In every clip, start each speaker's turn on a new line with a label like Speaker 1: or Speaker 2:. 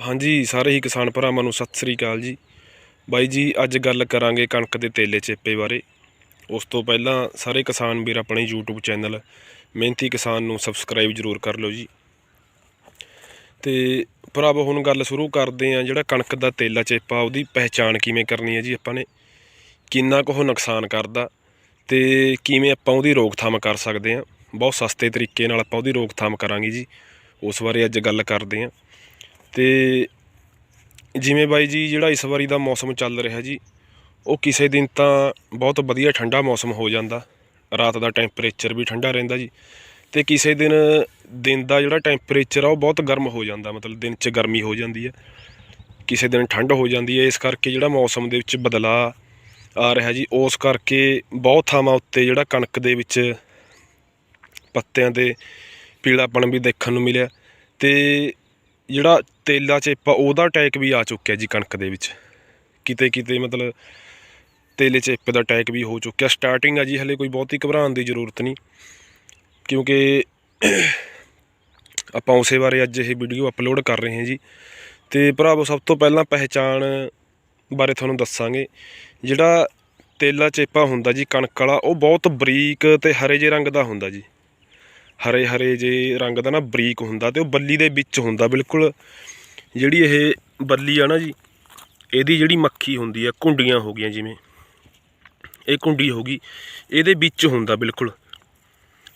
Speaker 1: ਹਾਂਜੀ, ਸਾਰੇ ਹੀ ਕਿਸਾਨ ਭਰਾਵਾਂ ਨੂੰ ਸਤਿ ਸ੍ਰੀ ਅਕਾਲ ਜੀ। ਬਾਈ ਜੀ, ਅੱਜ ਗੱਲ ਕਰਾਂਗੇ ਕਣਕ ਦੇ ਤੇਲੇ ਚੇਪੇ ਬਾਰੇ। ਉਸ ਤੋਂ ਪਹਿਲਾਂ ਸਾਰੇ ਕਿਸਾਨ ਵੀਰ ਆਪਣੇ YouTube ਚੈਨਲ ਮਿਹਨਤੀ ਕਿਸਾਨ ਨੂੰ ਸਬਸਕ੍ਰਾਈਬ ਜ਼ਰੂਰ ਕਰ ਲਓ ਜੀ। ਤੇ ਭਰਾਵੋ, ਹੁਣ ਗੱਲ ਸ਼ੁਰੂ ਕਰਦੇ ਆ ਜਿਹੜਾ ਕਣਕ ਦਾ ਤੇਲਾ ਚੇਪਾ, ਉਹਦੀ ਪਹਿਚਾਣ ਕਿਵੇਂ ਕਰਨੀ ਹੈ ਜੀ ਆਪਾਂ ਨੇ? ਕਿੰਨਾ ਕੁ ਉਹ ਨੁਕਸਾਨ ਕਰਦਾ ਤੇ ਕਿਵੇਂ ਆਪਾਂ ਉਹਦੀ ਰੋਕਥਾਮ ਕਰ ਸਕਦੇ ਆ ਬਹੁਤ ਸਸਤੇ ਤਰੀਕੇ ਨਾਲ ਆਪਾਂ ਉਹਦੀ ਰੋਕਥਾਮ ਕਰਾਂਗੇ ਜੀ। ਉਸ ਬਾਰੇ ਅੱਜ ਗੱਲ ਕਰਦੇ ਆ ਤੇ ਜਿਵੇਂ ਬਾਈ ਜੀ ਜਿਹੜਾ ਇਸ ਵਾਰੀ ਦਾ ਮੌਸਮ ਚੱਲ ਰਿਹਾ ਜੀ, ਉਹ ਕਿਸੇ ਦਿਨ ਤਾਂ ਬਹੁਤ ਵਧੀਆ ਠੰਡਾ ਮੌਸਮ ਹੋ ਜਾਂਦਾ। ਰਾਤ ਦਾ ਟੈਂਪਰੇਚਰ ਵੀ ਠੰਡਾ ਰਹਿੰਦਾ ਜੀ। ਤੇ ਕਿਸੇ ਦਿਨ ਦਿਨ ਦਾ ਜਿਹੜਾ ਟੈਂਪਰੇਚਰ ਆ, ਉਹ ਬਹੁਤ ਗਰਮ ਹੋ ਜਾਂਦਾ। ਮਤਲਬ ਦਿਨ 'ਚ ਗਰਮੀ ਹੋ ਜਾਂਦੀ ਹੈ ਕਿਸੇ ਦਿਨ ਠੰਡ ਹੋ ਜਾਂਦੀ ਹੈ ਇਸ ਕਰਕੇ ਜਿਹੜਾ ਮੌਸਮ ਦੇ ਵਿੱਚ ਬਦਲਾਅ ਆ ਰਿਹਾ ਜੀ, ਉਸ ਕਰਕੇ ਬਹੁਤ ਥਾਵਾਂ ਉੱਤੇ ਜਿਹੜਾ ਕਣਕ ਦੇ ਵਿੱਚ ਪੱਤਿਆਂ ਦੇ ਪੀਲਾਪਣ ਵੀ ਦੇਖਣ ਨੂੰ ਮਿਲਿਆ। ਤੇ ਜਿਹੜਾ ਤੇਲਾ ਚੇਪਾ, ਉਹਦਾ ਅਟੈਕ ਵੀ ਆ ਚੁੱਕਿਆ ਜੀ ਕਣਕ ਦੇ ਵਿੱਚ। ਕਿਤੇ ਕਿਤੇ ਮਤਲਬ ਤੇਲੇ ਚੇਪੇ ਦਾ ਅਟੈਕ ਵੀ ਹੋ ਚੁੱਕਿਆ। ਸਟਾਰਟਿੰਗ ਆ ਜੀ, ਹਲੇ ਕੋਈ ਬਹੁਤੀ ਘਬਰਾਉਣ ਦੀ ਜ਼ਰੂਰਤ ਨਹੀਂ। ਕਿਉਂਕਿ ਆਪਾਂ ਉਸੇ ਬਾਰੇ ਅੱਜ ਇਹ ਵੀਡੀਓ ਅਪਲੋਡ ਕਰ ਰਹੇ ਹਾਂ ਜੀ। ਤੇ ਭਰਾਵੋ, ਸਭ ਤੋਂ ਪਹਿਲਾਂ ਪਹਿਚਾਣ ਬਾਰੇ ਤੁਹਾਨੂੰ ਦੱਸਾਂਗੇ। ਜਿਹੜਾ ਤੇਲਾ ਚੇਪਾ ਹੁੰਦਾ ਜੀ, ਕਣਕ ਵਾਲਾ, ਉਹ ਬਹੁਤ ਬਰੀਕ ਤੇ ਹਰੇ ਜਿਹੇ ਰੰਗ ਦਾ ਹੁੰਦਾ ਜੀ। ਹਰੇ ਹਰੇ ਜੇ ਰੰਗ ਦਾ ਨਾ ਬਰੀਕ ਹੁੰਦਾ ਤੇ ਉਹ ਬੱਲੀ ਦੇ ਵਿੱਚ ਹੁੰਦਾ ਬਿਲਕੁਲ। ਜਿਹੜੀ ਇਹ ਬੱਲੀ ਆ ਨਾ ਜੀ, ਇਹਦੀ ਜਿਹੜੀ ਮੱਖੀ ਹੁੰਦੀ ਆ, ਕੁੰਡੀਆਂ ਹੋ ਗਈਆਂ ਜਿਵੇਂ। ਇਹ ਕੁੰਡੀ ਹੋ ਗਈ, ਇਹਦੇ ਵਿੱਚ ਹੁੰਦਾ ਬਿਲਕੁਲ।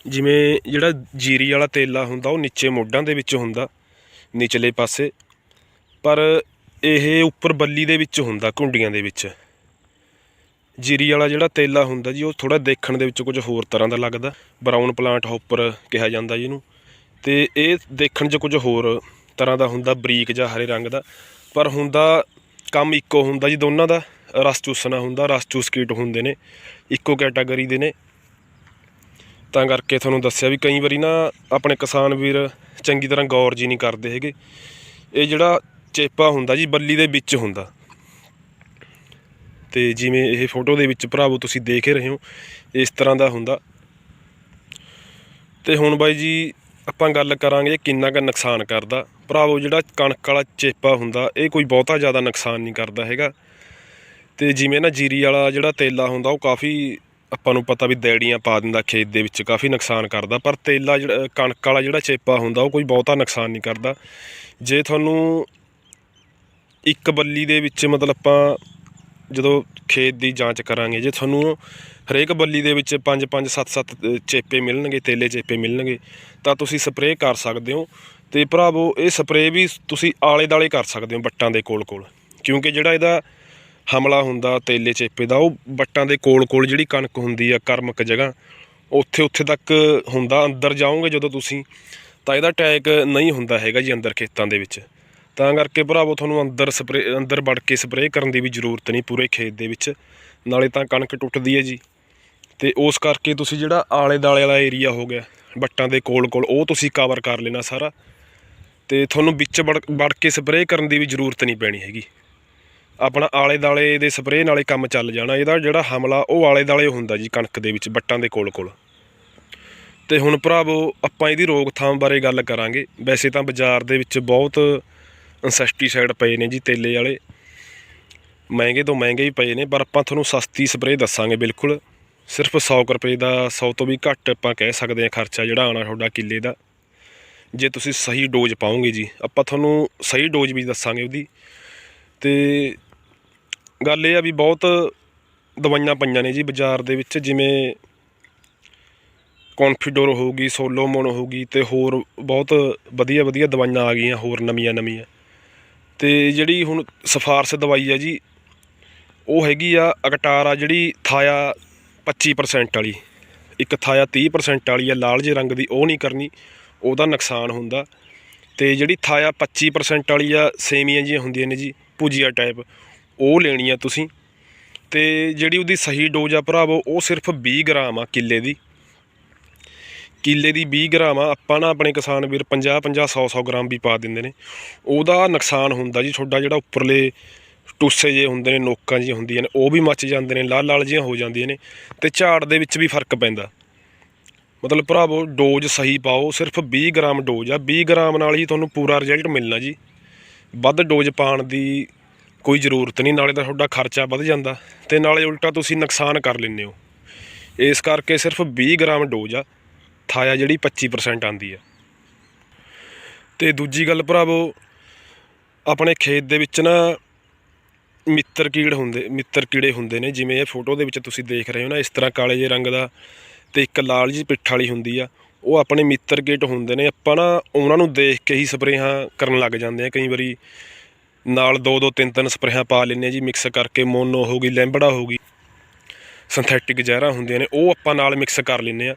Speaker 1: ਜਿਵੇਂ ਜਿਹੜਾ ਜੀਰੀ ਵਾਲਾ ਤੇਲਾ ਹੁੰਦਾ, ਉਹ ਨੀਚੇ ਮੋਢਾਂ ਦੇ ਵਿੱਚ ਹੁੰਦਾ, ਨਿਚਲੇ ਪਾਸੇ। ਪਰ ਇਹ ਉੱਪਰ ਬੱਲੀ ਦੇ ਵਿੱਚ ਹੁੰਦਾ, ਕੁੰਡੀਆਂ ਦੇ ਵਿੱਚ। ਜੀਰੀ ਵਾਲਾ ਜਿਹੜਾ ਤੇਲਾ ਹੁੰਦਾ ਜੀ, ਉਹ ਥੋੜਾ ਦੇਖਣ ਦੇ ਵਿੱਚ ਕੁਝ ਹੋਰ ਤਰ੍ਹਾਂ ਦਾ ਲੱਗਦਾ। ਬਰਾਊਨ ਪਲਾਂਟ ਹੌਪਰ ਕਿਹਾ ਜਾਂਦਾ ਜੀ ਇਹਨੂੰ। ਤੇ ਇਹ ਦੇਖਣ 'ਚ ਕੁਝ ਹੋਰ ਤਰ੍ਹਾਂ ਦਾ ਹੁੰਦਾ, ਬਰੀਕ ਜਾਂ ਹਰੇ ਰੰਗ ਦਾ। ਪਰ ਹੁੰਦਾ, ਕੰਮ ਇੱਕੋ ਹੁੰਦਾ ਜੀ ਦੋਨਾਂ ਦਾ। ਰਸ ਚੂਸਣਾ ਹੁੰਦਾ, ਰਸ ਚੂਸ ਕੀਟ ਹੁੰਦੇ ਨੇ। ਇੱਕੋ ਕੈਟਾਗਰੀ ਦੇ ਨੇ। ਤਾਂ ਕਰਕੇ ਤੁਹਾਨੂੰ ਦੱਸਿਆ ਵੀ ਕਈ ਵਾਰੀ ਨਾ ਆਪਣੇ ਕਿਸਾਨ ਵੀਰ ਚੰਗੀ ਤਰ੍ਹਾਂ ਗੌਰ ਜੀ ਨਹੀਂ ਕਰਦੇ ਹੈਗੇ। ਇਹ ਜਿਹੜਾ ਚੇਪਾ ਹੁੰਦਾ ਜੀ, ਬੱਲੀ ਦੇ ਵਿੱਚ ਹੁੰਦਾ। ਤੇ ਜਿਵੇਂ ਇਹ ਫੋਟੋ ਦੇ ਵਿੱਚ ਭਰਾਵੋ ਤੁਸੀਂ ਦੇਖ ਰਹੇ ਹੋ, ਇਸ ਤਰ੍ਹਾਂ ਦਾ ਹੁੰਦਾ। ਤੇ ਹੁਣ ਬਾਈ ਜੀ ਆਪਾਂ ਗੱਲ ਕਰਾਂਗੇ ਕਿੰਨਾ ਕੁ ਨੁਕਸਾਨ ਕਰਦਾ। ਭਰਾਵੋ ਜਿਹੜਾ ਕਣਕ ਵਾਲਾ ਚੇਪਾ ਹੁੰਦਾ, ਇਹ ਕੋਈ ਬਹੁਤਾ ਜ਼ਿਆਦਾ ਨੁਕਸਾਨ ਨਹੀਂ ਕਰਦਾ ਹੈਗਾ। ਤੇ ਜਿਵੇਂ ਨਾ ਜੀਰੀ ਵਾਲਾ ਜਿਹੜਾ ਤੇਲਾ ਹੁੰਦਾ, ਉਹ ਕਾਫੀ ਆਪਾਂ ਨੂੰ ਪਤਾ ਵੀ ਦੇੜੀਆਂ ਪਾ ਦਿੰਦਾ, ਖੇਤ ਦੇ ਵਿੱਚ ਕਾਫੀ ਨੁਕਸਾਨ ਕਰਦਾ। ਪਰ ਤੇਲਾ ਜਿਹੜਾ, ਕਣਕ ਵਾਲਾ ਜਿਹੜਾ ਚੇਪਾ ਹੁੰਦਾ, ਉਹ ਕੋਈ ਬਹੁਤਾ ਨੁਕਸਾਨ ਨਹੀਂ ਕਰਦਾ। ਜੇ ਤੁਹਾਨੂੰ ਇੱਕ ਬੱਲੀ ਦੇ ਵਿੱਚ ਮਤਲਬ ਆਪਾਂ ਜਦੋਂ ਖੇਤ ਦੀ ਜਾਂਚ ਕਰਾਂਗੇ, ਜੇ ਤੁਹਾਨੂੰ ਹਰੇਕ ਬੱਲੀ ਦੇ ਵਿੱਚ 5 5 7 7 ਚੇਪੇ ਮਿਲਣਗੇ, ਤੇਲੇ ਚੇਪੇ ਮਿਲਣਗੇ, ਤਾਂ ਤੁਸੀਂ ਸਪਰੇਅ ਕਰ ਸਕਦੇ ਹੋ। ਤੇ ਭਰਾਵੋ, ਇਹ ਸਪਰੇਅ ਵੀ ਤੁਸੀਂ ਆਲੇ ਦਾਲੇ ਕਰ ਸਕਦੇ ਹੋ ਬੱਟਾਂ ਦੇ ਕੋਲ ਕੋਲ। ਕਿਉਂਕਿ ਜਿਹੜਾ ਇਹਦਾ ਹਮਲਾ ਹੁੰਦਾ, ਤੇਲੇ ਚੇਪੇ ਦਾ, ਉਹ ਬੱਟਾਂ ਦੇ ਕੋਲ ਕੋਲ ਜਿਹੜੀ ਕਣਕ ਹੁੰਦੀ ਆ, ਕਰਮਕ ਜਗ੍ਹਾ, ਉੱਥੇ ਉੱਥੇ ਤੱਕ ਹੁੰਦਾ, ਅੰਦਰ ਜਾਓਗੇ ਜਦੋਂ ਤੁਸੀਂ, ਤਾਂ ਇਹਦਾ ਅਟੈਕ ਨਹੀਂ ਹੁੰਦਾ ਹੈਗਾ ਜੀ ਅੰਦਰ ਖੇਤਾਂ ਦੇ ਵਿੱਚ। ਤਾਂ ਕਰਕੇ ਭਰਾਵੋ ਤੁਹਾਨੂੰ ਅੰਦਰ ਸਪਰੇ ਅੰਦਰ ਵੜ ਕੇ ਸਪਰੇਅ ਕਰਨ ਦੀ ਵੀ ਜ਼ਰੂਰਤ ਨਹੀਂ ਪੂਰੇ ਖੇਤ ਦੇ ਵਿੱਚ। ਨਾਲੇ ਤਾਂ ਕਣਕ ਟੁੱਟਦੀ ਹੈ ਜੀ। ਤੇ ਉਸ ਕਰਕੇ ਤੁਸੀਂ ਜਿਹੜਾ ਆਲੇ ਦਾਲੇ ਵਾਲਾ ਏਰੀਆ ਹੋ ਗਿਆ ਬੱਟਾਂ ਦੇ ਕੋਲ ਕੋਲ, ਉਹ ਤੁਸੀਂ ਕਵਰ ਕਰ ਲੈਣਾ ਸਾਰਾ। ਤੇ ਤੁਹਾਨੂੰ ਵਿੱਚ ਵੜ ਵੜ ਕੇ ਸਪਰੇਅ ਕਰਨ ਦੀ ਵੀ ਜ਼ਰੂਰਤ ਨਹੀਂ ਪੈਣੀ ਹੈਗੀ। ਆਪਣਾ ਆਲੇ ਦਾਲੇ ਦੇ ਸਪਰੇਅ ਨਾਲੇ ਕੰਮ ਚੱਲ ਜਾਣਾ। ਇਹਦਾ ਜਿਹੜਾ ਹਮਲਾ, ਉਹ ਆਲੇ ਦਾਲੇ ਹੁੰਦਾ ਜੀ ਕਣਕ ਦੇ ਵਿੱਚ ਬੱਟਾਂ ਦੇ ਕੋਲ ਕੋਲ। ਤੇ ਹੁਣ ਭਰਾਵੋ ਆਪਾਂ ਇਹਦੀ ਰੋਕਥਾਮ ਬਾਰੇ ਗੱਲ ਕਰਾਂਗੇ। ਵੈਸੇ ਤਾਂ ਬਾਜ਼ਾਰ ਦੇ ਵਿੱਚ ਬਹੁਤ ਇਨਸੈਸਟੀਸਾਈਡ ਪਏ ਨੇ ਜੀ ਤੇਲੇ ਵਾਲੇ। ਮਹਿੰਗੇ ਤੋਂ ਮਹਿੰਗੇ ਹੀ ਪਏ ਨੇ, ਪਰ ਆਪਾਂ ਤੁਹਾਨੂੰ ਸਸਤੀ ਸਪਰੇਅ ਦੱਸਾਂਗੇ ਬਿਲਕੁਲ। ਸਿਰਫ 100 ਕੁ ਰੁਪਏ ਦਾ 100 ਤੋਂ ਵੀ ਘੱਟ ਆਪਾਂ ਕਹਿ ਸਕਦੇ ਹਾਂ ਖਰਚਾ ਜਿਹੜਾ ਆਣਾ ਤੁਹਾਡਾ ਕਿੱਲੇ ਦਾ। ਜੇ ਤੁਸੀਂ ਸਹੀ ਡੋਜ਼ ਪਾਓਗੇ ਜੀ, ਆਪਾਂ ਤੁਹਾਨੂੰ ਸਹੀ ਡੋਜ਼ ਵੀ ਦੱਸਾਂਗੇ ਉਹਦੀ। ਤੇ ਗੱਲ ਇਹ ਆ ਵੀ ਬਹੁਤ ਦਵਾਈਆਂ ਪਈਆਂ ਨੇ ਜੀ ਬਾਜ਼ਾਰ ਦੇ ਵਿੱਚ, ਜਿਵੇਂ ਕੌਨਫੀਡੋਰ ਹੋਊਗੀ ਸੋਲੋਮੋਨ ਹੋਊਗੀ ਤੇ ਹੋਰ ਬਹੁਤ ਵਧੀਆ ਵਧੀਆ ਦਵਾਈਆਂ ਆ ਗਈਆਂ, ਹੋਰ ਨਵੀਆਂ ਨਵੀਆਂ ਤੇ ਜਿਹੜੀ ਹੁਣ ਸਿਫਾਰਸ਼ ਦਵਾਈ ਆ ਜੀ, ਉਹ ਹੈਗੀ ਆ ਅਕਟਾਰਾ ਜਿਹੜੀ ਥਾਇਆ 25% ਵਾਲੀ। ਇੱਕ ਥਾਇਆ 30% ਵਾਲੀ ਆ, ਲਾਲ ਜਿਹੇ ਰੰਗ ਦੀ, ਉਹ ਨਹੀਂ ਕਰਨੀ, ਉਹਦਾ ਨੁਕਸਾਨ ਹੁੰਦਾ। ਤੇ ਜਿਹੜੀ ਥਾਇਆ 25% ਵਾਲੀ ਆ, ਸੇਮੀਆਂ ਜਿਹੀਆਂ ਹੁੰਦੀਆਂ ਨੇ ਜੀ, ਭੁਜੀਆ ਟਾਈਪ ਉਹ ਲੈਣੀ ਆ ਤੁਸੀਂ। ਤੇ ਜਿਹੜੀ ਉਹਦੀ ਸਹੀ ਡੋਜ਼ ਆ ਭਰਾਵੋ, ਉਹ ਸਿਰਫ 20 ਗ੍ਰਾਮ ਆ ਕਿੱਲੇ ਦੀ। ਕਿੱਲੇ ਦੀ 20 ਗ੍ਰਾਮ ਆ, ਆਪਾਂ ਨਾ ਆਪਣੇ ਕਿਸਾਨ ਵੀਰ 50 50 100 100 ਗ੍ਰਾਮ ਵੀ ਪਾ ਦਿੰਦੇ ਨੇ। ਉਹਦਾ ਨੁਕਸਾਨ ਹੁੰਦਾ ਜੀ, ਤੁਹਾਡਾ ਜਿਹੜਾ ਉੱਪਰਲੇ ਟੁੱਸੇ ਜੇ ਹੁੰਦੇ ਨੇ, ਨੋਕਾਂ ਜਿਹੀਆਂ ਹੁੰਦੀਆਂ ਨੇ, ਉਹ ਵੀ ਮੱਚ ਜਾਂਦੇ ਨੇ, ਲਾਲ ਲਾਲ ਜਿਹੀਆਂ ਹੋ ਜਾਂਦੀਆਂ ਨੇ ਤੇ ਝਾੜ ਦੇ ਵਿੱਚ ਵੀ ਫ਼ਰਕ ਪੈਂਦਾ। ਮਤਲਬ ਭਰਾਵੋ, ਡੋਜ਼ ਸਹੀ ਪਾਓ, ਸਿਰਫ 20 ਗ੍ਰਾਮ ਡੋਜ਼ ਆ 20 ਗ੍ਰਾਮ ਨਾਲ ਹੀ ਤੁਹਾਨੂੰ ਪੂਰਾ ਰਿਜ਼ਲਟ ਮਿਲਣਾ ਜੀ। ਵੱਧ ਡੋਜ਼ ਪਾਉਣ ਦੀ ਕੋਈ ਜ਼ਰੂਰਤ ਨਹੀਂ, ਨਾਲੇ ਤਾਂ ਤੁਹਾਡਾ ਖਰਚਾ ਵੱਧ ਜਾਂਦਾ ਤੇ ਨਾਲੇ ਉਲਟਾ ਤੁਸੀਂ ਨੁਕਸਾਨ ਕਰ ਲੈਂਦੇ ਹੋ। ਇਸ ਕਰਕੇ ਸਿਰਫ 20 ਗ੍ਰਾਮ ਡੋਜ਼ ਆ ਥਾਇਆ ਜਿਹੜੀ 25% ਆਂਦੀ ਆ। ਤੇ ਦੂਜੀ ਗੱਲ ਭਰਾਵੋ, ਆਪਣੇ ਖੇਤ ਦੇ ਵਿੱਚ ਨਾ ਮਿੱਤਰ ਕੀੜ ਹੁੰਦੇ, ਮਿੱਤਰ ਕੀੜੇ ਹੁੰਦੇ ਨੇ, ਜਿਵੇਂ ਇਹ ਫੋਟੋ ਦੇ ਵਿੱਚ ਤੁਸੀਂ ਦੇਖ ਰਹੇ ਹੋ ਨਾ, ਇਸ ਤਰ੍ਹਾਂ ਕਾਲੇ ਜਿਹੇ ਰੰਗ ਦਾ ਤੇ ਇੱਕ ਲਾਲ ਜੀ ਪਿੱਠ ਵਾਲੀ ਹੁੰਦੀ ਆ। ਉਹ ਆਪਣੇ ਮਿੱਤਰ ਕੀਟ ਹੁੰਦੇ ਨੇ, ਆਪਾਂ ਨਾ ਉਹਨਾਂ ਨੂੰ ਦੇਖ ਕੇ ਹੀ ਸਪਰੇਹਾਂ ਕਰਨ ਲੱਗ ਜਾਂਦੇ ਆ। ਕਈ ਵਾਰੀ ਨਾਲ ਦੋ ਦੋ, ਤਿੰਨ ਤਿੰਨ ਸਪਰੇਹਾਂ ਪਾ ਲੈਂਦੇ ਆ ਜੀ ਮਿਕਸ ਕਰਕੇ ਮੋਨੋ ਹੋ ਗਈ, ਲੈਂਬੜਾ ਹੋ ਗਈ ਸਿੰਥੈਟਿਕ ਜ਼ਹਿਰਾਂ ਹੁੰਦੀਆਂ ਨੇ, ਉਹ ਆਪਾਂ ਨਾਲ ਮਿਕਸ ਕਰ ਲੈਂਦੇ ਆ।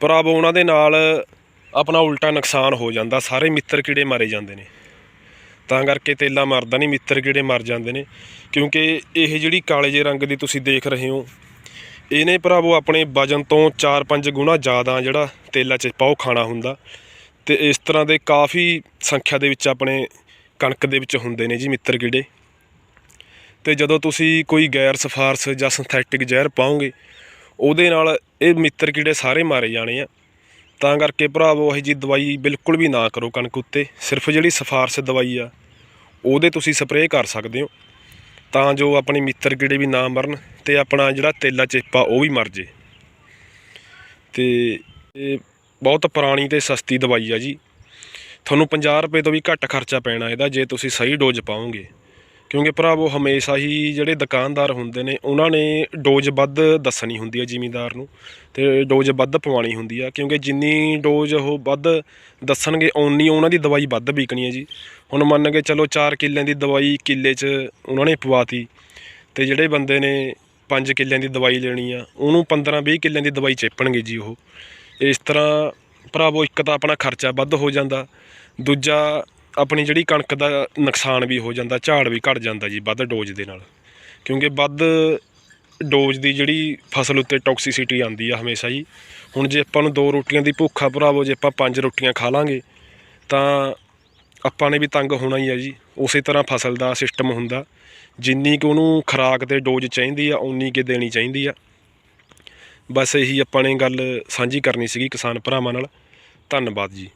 Speaker 1: ਪਰ ਉਹਨਾਂ ਦੇ ਨਾਲ ਆਪਣਾ ਉਲਟਾ ਨੁਕਸਾਨ ਹੋ ਜਾਂਦਾ, ਸਾਰੇ ਮਿੱਤਰ ਕੀੜੇ ਮਾਰੇ ਜਾਂਦੇ ਨੇ। ਤਾਂ ਕਰਕੇ ਤੇਲਾ ਮਰਦਾ ਨਹੀਂ, ਮਿੱਤਰ ਕੀੜੇ ਮਰ ਜਾਂਦੇ ਨੇ। ਕਿਉਂਕਿ ਇਹ ਜਿਹੜੀ ਕਾਲੇ ਜਿਹੇ ਰੰਗ ਦੀ ਤੁਸੀਂ ਦੇਖ ਰਹੇ ਹੋ, ਇਹਨੇ ਭਰਾਵੋ ਆਪਣੇ ਵਜਨ ਤੋਂ 4-5 ਗੁਣਾ ਜ਼ਿਆਦਾ ਜਿਹੜਾ ਤੇਲਾ 'ਚ ਉਹ ਖਾਣਾ ਹੁੰਦਾ। ਤੇ ਇਸ ਤਰ੍ਹਾਂ ਦੇ ਕਾਫੀ ਸੰਖਿਆ ਦੇ ਵਿੱਚ ਆਪਣੇ ਕਣਕ ਦੇ ਵਿੱਚ ਹੁੰਦੇ ਨੇ ਜੀ ਮਿੱਤਰ ਕੀੜੇ। ਤੇ ਜਦੋਂ ਤੁਸੀਂ ਕੋਈ ਗੈਰ ਸਿਫਾਰਸ਼ ਜਾਂ ਸਿੰਥੈਟਿਕ ਜ਼ਹਿਰ ਪਾਓਗੇ, ਉਹਦੇ ਨਾਲ ਇਹ ਮਿੱਤਰ ਕੀੜੇ ਸਾਰੇ ਮਾਰੇ ਜਾਣੇ ਆ। ਤਾਂ ਕਰਕੇ ਭਰਾਵੋ ਇਹ ਜੀ ਦਵਾਈ ਬਿਲਕੁਲ ਵੀ ਨਾ ਕਰੋ ਕਣਕ ਉੱਤੇ। ਸਿਰਫ ਜਿਹੜੀ ਸਿਫਾਰਸ਼ ਦਵਾਈ ਆ, ਉਹਦੇ ਤੁਸੀਂ ਸਪਰੇਅ ਕਰ ਸਕਦੇ ਹੋ। ਤਾਂ ਜੋ ਆਪਣੇ ਮਿੱਤਰ ਕੀੜੇ ਵੀ ਨਾ ਮਰਨ ਤੇ ਆਪਣਾ ਜਿਹੜਾ ਤੇਲਾ ਚੇਪਾ ਉਹ ਵੀ ਮਰ ਜੇ। ਤੇ ਇਹ ਬਹੁਤ ਪੁਰਾਣੀ ਤੇ ਸਸਤੀ ਦਵਾਈ ਆ ਜੀ। ਤੁਹਾਨੂੰ 50 ਰੁਪਏ ਤੋਂ ਵੀ ਘੱਟ ਖਰਚਾ ਪੈਣਾ ਇਹਦਾ ਜੇ ਤੁਸੀਂ ਸਹੀ ਡੋਜ਼ ਪਾਓਗੇ। ਕਿਉਂਕਿ ਭਰਾਵੋ ਹਮੇਸ਼ਾ ਹੀ ਜਿਹੜੇ ਦੁਕਾਨਦਾਰ ਹੁੰਦੇ ਨੇ, ਉਹਨਾਂ ਨੇ ਡੋਜ਼ ਵੱਧ ਦੱਸਣੀ ਹੁੰਦੀ ਹੈ ਜ਼ਿਮੀਂਦਾਰ ਨੂੰ ਤੇ ਡੋਜ਼ ਵੱਧ ਪਵਾਉਣੀ ਹੁੰਦੀ ਆ, ਕਿਉਂਕਿ ਜਿੰਨੀ ਡੋਜ਼ ਉਹ ਵੱਧ ਦੱਸਣਗੇ, ਓਨੀ ਉਹਨਾਂ ਦੀ ਦਵਾਈ ਵੱਧ ਵਿਕਣੀ ਹੈ ਜੀ। ਹੁਣ ਮੰਨ ਕੇ ਚਲੋ 4 ਕਿੱਲਿਆਂ ਦੀ ਦਵਾਈ ਕਿੱਲੇ 'ਚ ਉਹਨਾਂ ਨੇ ਪਵਾਤੀ ਤੇ ਜਿਹੜੇ ਬੰਦੇ ਨੇ 5 ਕਿੱਲਿਆਂ ਦੀ ਦਵਾਈ ਲੈਣੀ ਆ, ਉਹਨੂੰ 15-20 ਕਿੱਲਿਆਂ ਦੀ ਦਵਾਈ ਚੇਪਣਗੇ ਜੀ ਉਹ। ਇਸ ਤਰ੍ਹਾਂ ਭਰਾਵੋ, ਇੱਕ ਤਾਂ ਆਪਣਾ ਖਰਚਾ ਵੱਧ ਹੋ ਜਾਂਦਾ, ਦੂਜਾ ਆਪਣੀ ਜਿਹੜੀ ਕਣਕ ਦਾ ਨੁਕਸਾਨ ਵੀ ਹੋ ਜਾਂਦਾ, ਝਾੜ ਵੀ ਘਟ ਜਾਂਦਾ ਜੀ ਵੱਧ ਡੋਜ਼ ਦੇ ਨਾਲ। ਕਿਉਂਕਿ ਵੱਧ ਡੋਜ਼ ਦੀ ਜਿਹੜੀ ਫਸਲ ਉੱਤੇ ਟੌਕਸਿਸਿਟੀ ਆਉਂਦੀ ਆ ਹਮੇਸ਼ਾ ਜੀ। ਹੁਣ ਜੇ ਆਪਾਂ ਨੂੰ ਦੋ ਰੋਟੀਆਂ ਦੀ ਭੁੱਖਾ ਭਰਾਵੋ, ਜੇ ਆਪਾਂ ਪੰਜ ਰੋਟੀਆਂ ਖਾ ਲਾਂਗੇ, ਤਾਂ ਆਪਾਂ ਨੇ ਵੀ ਤੰਗ ਹੋਣਾ ਹੀ ਆ ਜੀ। ਉਸੇ ਤਰ੍ਹਾਂ ਫਸਲ ਦਾ ਸਿਸਟਮ ਹੁੰਦਾ। ਜਿੰਨੀ ਕਿ ਉਹਨੂੰ ਖੁਰਾਕ ਤੇ ਡੋਜ਼ ਚਾਹੀਦੀ ਆ ਉਨੀ ਕਿ ਦੇਣੀ ਚਾਹੀਦੀ ਆ। ਬਸ ਇਹੀ ਆਪਾਂ ਨੇ ਗੱਲ ਸਾਂਝੀ ਕਰਨੀ ਸੀਗੀ ਕਿਸਾਨ ਭਰਾਵਾਂ ਨਾਲ। ਧੰਨਵਾਦ ਜੀ।